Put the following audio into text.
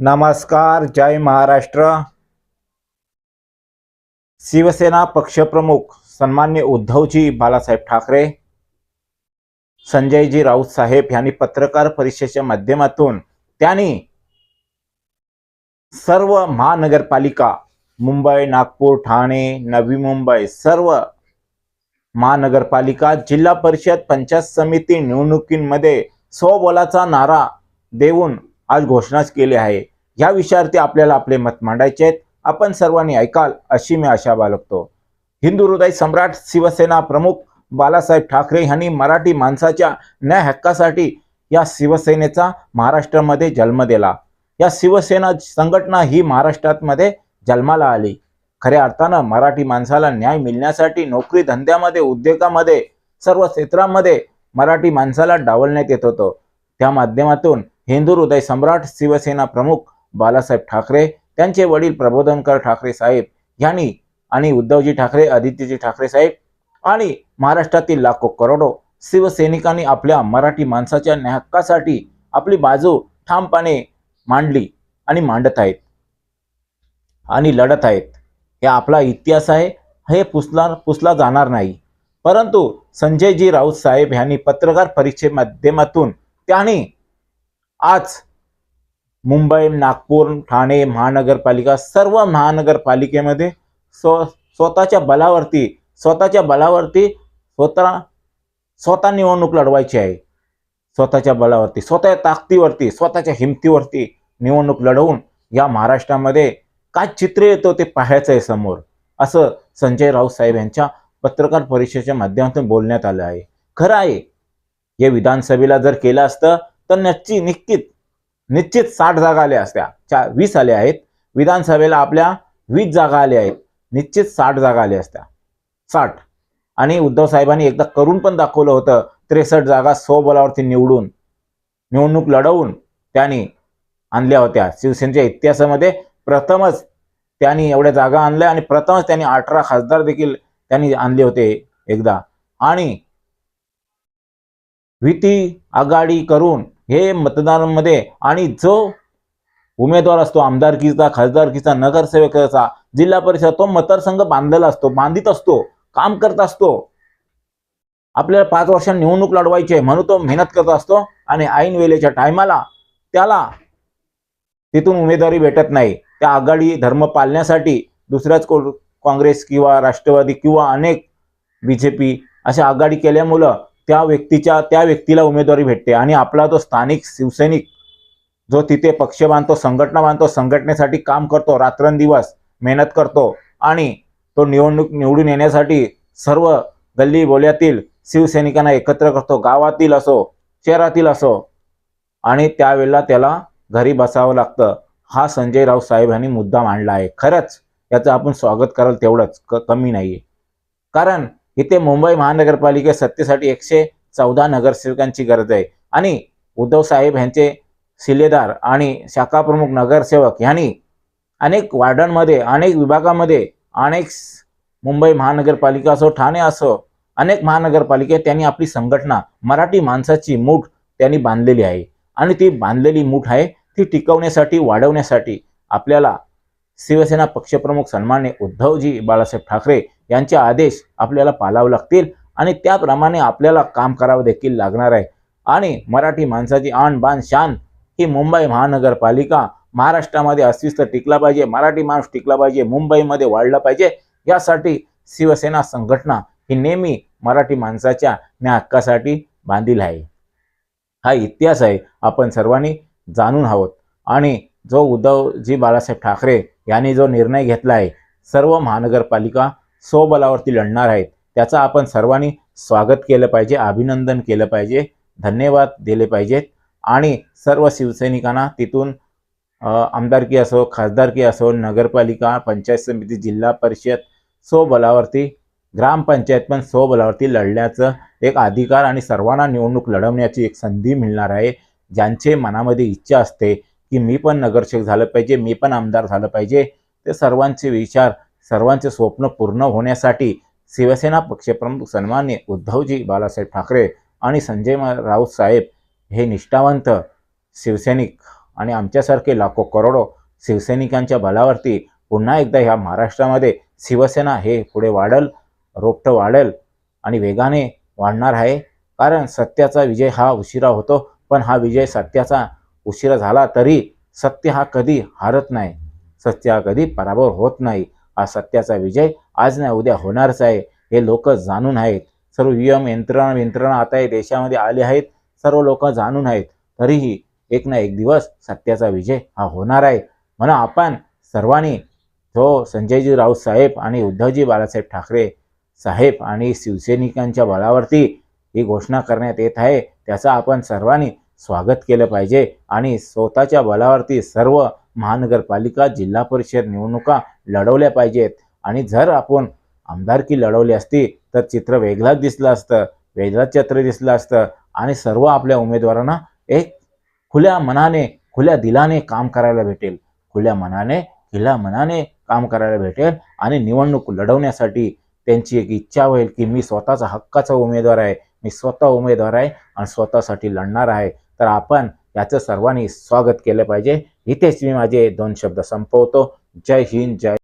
नमस्कार जय महाराष्ट्र. शिवसेना पक्षप्रमुख सन्मान्य उद्धवजी बाळासाहेब ठाकरे संजयजी राऊत साहेब यांनी पत्रकार परिषदेच्या माध्यमातून त्यांनी सर्व महानगरपालिका मुंबई नागपूर ठाणे नवी मुंबई सर्व महानगरपालिका जिल्हा परिषद पंचायत समिती निवडणुकींमध्ये स्वबोलाचा नारा देऊन आज घोषणाच केली आहे. या विषयावरती आपल्याला आपले मत मांडायचे आहेत. आपण सर्वांनी ऐकाल अशी मी आशा बाळगतो. हिंदू हृदय सम्राट शिवसेना प्रमुख बालासाहेब ठाकरे यांनी मराठी माणसाच्या न्याय हक्कासाठी या शिवसेनेचा महाराष्ट्रामध्ये जन्म दिला. या शिवसेना संघटना ही महाराष्ट्रामध्ये जन्माला आली. खऱ्या अर्थानं मराठी माणसाला न्याय मिळण्यासाठी नोकरी धंद्यामध्ये उद्योगामध्ये सर्व क्षेत्रामध्ये मराठी माणसाला डावलण्यात येत होतं. त्या माध्यमातून हिंदू हृदय सम्राट शिवसेना प्रमुख बालासाहेब ठाकरे त्यांचे वडील प्रबोधनकर ठाकरे साहेब यांनी आणि उद्धवजी ठाकरे आदित्यजी ठाकरे साहेब आणि महाराष्ट्रातील लाखो करोडो शिवसैनिकांनी आपल्या मराठी माणसाच्या न्याहक्कासाठी आपली बाजू ठामपणे मांडली आणि मांडत आहेत आणि लढत आहेत. हे आपला इतिहास आहे. हे पुसला पुसला जाणार नाही. परंतु संजयजी राऊत साहेब यांनी पत्रकार परीक्षे माध्यमातून त्यांनी आज मुंबई नागपूर ठाणे महानगरपालिका सर्व महानगरपालिकेमध्ये स्व स्वतःच्या बलावरती स्वतःच्या बलावरती स्वतः स्वतः निवडणूक लढवायची आहे. स्वतःच्या बलावरती स्वतःच्या ताकदीवरती स्वतःच्या हिमतीवरती निवडणूक लढवून या महाराष्ट्रामध्ये काय चित्र येतो ते पाहायचं आहे समोर असं संजय राऊत साहेब यांच्या पत्रकार परिषदेच्या माध्यमातून बोलण्यात आलं आहे. खरं आहे हे विधानसभेला जर केलं असतं तर नक्की निश्चित निश्चित साठ जागा आल्या असत्या. चार वीस आल्या आहेत. विधानसभेला आपल्या वीस जागा आल्या आहेत. निश्चित साठ जागा आल्या असत्या. साठ. आणि उद्धव साहेबांनी एकदा करून पण दाखवलं होतं त्रेसष्ट जागा स्वबलावरती निवडून निवडणूक लढवून त्यांनी आणल्या होत्या. शिवसेनेच्या इतिहासामध्ये प्रथमच त्यांनी एवढ्या जागा आणल्या आणि प्रथमच त्यांनी अठरा खासदार देखील त्यांनी आणले होते एकदा. आणि भीती आघाडी करून हे मतदारांमध्ये आणि जो उमेदवार असतो आमदारकीचा खासदारकीचा नगरसेवकाचा जिल्हा परिषद तो मतदारसंघ बांधलेला असतो बांधित असतो काम करत असतो. आपल्याला पाच वर्षांनी निवडणूक लढवायची आहे म्हणून तो मेहनत करत असतो आणि ऐन वेळेच्या टायमाला त्याला तिथून उमेदवारी भेटत नाही. त्या आघाडी धर्म पाळण्यासाठी दुसऱ्याच को- काँग्रेस किंवा राष्ट्रवादी किंवा अनेक बी जे पी अशा आघाडी केल्यामुळं त्या व्यक्तीच्या त्या व्यक्तीला उमेदवारी भेटते. आणि आपला तो स्थानिक शिवसैनिक जो तिथे पक्ष बांधतो संघटना बांधतो संघटनेसाठी काम करतो रात्रंदिवस मेहनत करतो आणि तो निवडणूक निवडून येण्यासाठी सर्व गल्ली बोल्यातील शिवसैनिकांना एकत्र करतो. गावातील असो शहरातील असो. आणि त्यावेळेला त्याला घरी बसावं लागतं. हा संजय राऊत साहेब यांनी मुद्दा मांडला आहे. खरंच याचं आपण स्वागत कराल तेवढंच. क कमी नाही आहे कारण इथे मुंबई महानगरपालिके सत्तेसाठी एकशे चौदा नगरसेवकांची गरज आहे. आणि उद्धव साहेब यांचे शिलेदार आणि शाखा प्रमुख नगरसेवक यांनी अनेक वार्डांमध्ये अनेक विभागामध्ये अनेक मुंबई महानगरपालिका असो ठाणे असो अनेक महानगरपालिकेत त्यांनी आपली संघटना मराठी माणसाची मूठ त्यांनी बांधलेली आहे. आणि ती बांधलेली मूठ आहे ती टिकवण्यासाठी वाढवण्यासाठी आपल्याला शिवसेना पक्षप्रमुख सन्मान्य उद्धवजी बाळासाहेब ठाकरे यांचे आदेश आपल्याला पाळावे लागतील आणि त्याप्रमाणे आपल्याला काम करावं देखील लागणार आहे. आणि मराठी माणसाची आण बाण शान ही मुंबई महानगरपालिका महाराष्ट्रामध्ये अस्तित्व टिकला पाहिजे मराठी माणूस टिकला पाहिजे मुंबईमध्ये वाढला पाहिजे यासाठी शिवसेना संघटना ही नेहमी मराठी माणसाच्या न्या हक्कासाठी बांधील आहे. हा इतिहास आहे आपण सर्वांनी जाणून आहोत. आणि जो उद्धवजी बाळासाहेब ठाकरे यांनी जो निर्णय घेतला आहे सर्व महानगरपालिका स्वबलावरती लढणार आहेत. त्याचा आपण सर्वांनी स्वागत केलं पाहिजे अभिनंदन केलं पाहिजे धन्यवाद दिले पाहिजेत. आणि सर्व शिवसैनिकांना तिथून आमदारकी असो खासदारकी असो नगरपालिका पंचायत समिती जिल्हा परिषद स्वबलावरती ग्रामपंचायत पण स्वबलावरती लढण्याचं एक अधिकार आणि सर्वांना निवडणूक लढवण्याची एक संधी मिळणार आहे. ज्यांचे मनामध्ये इच्छा असते की मी पण नगरसेवक झालं पाहिजे मी पण आमदार झालं पाहिजे ते सर्वांचे विचार सर्वांचे स्वप्न पूर्ण होण्यासाठी शिवसेना पक्षप्रमुख सन्मान्य उद्धवजी बाळासाहेब ठाकरे आणि संजय राऊत साहेब हे निष्ठावंत शिवसैनिक आणि आमच्यासारखे लाखो करोडो शिवसैनिकांच्या बलावरती पुन्हा एकदा ह्या महाराष्ट्रामध्ये शिवसेना हे पुढे वाढल रोपटं वाढेल आणि वेगाने वाढणार आहे. कारण सत्याचा विजय हा उशिरा होतो पण हा विजय सत्याचा उशिरा झाला तरी सत्य हा कधी हारत नाही. सत्य हा कधी पराभव होत नाही. हा सत्याचा विजय आज नाही उद्या होणारच आहे. हे लोक जाणून आहेत. सर्व नियम यंत्रणा यंत्रणा आता हे देशामध्ये आले आहेत. सर्व लोक जाणून आहेत. तरीही एक ना एक दिवस सत्याचा विजय हा होणार आहे. म्हणून आपण सर्वांनी तो संजयजी राऊत साहेब आणि उद्धवजी बाळासाहेब ठाकरे साहेब आणि शिवसैनिकांच्या बळावरती ही घोषणा करण्यात येत आहे. त्याचा आपण सर्वांनी स्वागत केलं पाहिजे. आणि स्वतःच्या बलावरती सर्व महानगरपालिका जिल्हा परिषद निवडणुका लढवल्या पाहिजेत. आणि जर आपण आमदारकी लढवली असती तर चित्र वेगळंच दिसलं असतं वेगळंच चित्र दिसलं असतं. आणि सर्व आपल्या उमेदवारांना एक खुल्या मनाने खुल्या दिलाने काम करायला भेटेल. खुल्या मनाने खिल्या मनाने काम करायला भेटेल. आणि निवडणूक लढवण्यासाठी त्यांची एक इच्छा होईल की मी स्वतःचा हक्काचा उमेदवार आहे. मी स्वतः उमेदवार आहे आणि स्वतःसाठी लढणार आहे. तर आपण याचं सर्वांनी स्वागत केलं पाहिजे. इथेच मी माझे दोन शब्द संपवतो. जय हिंद जय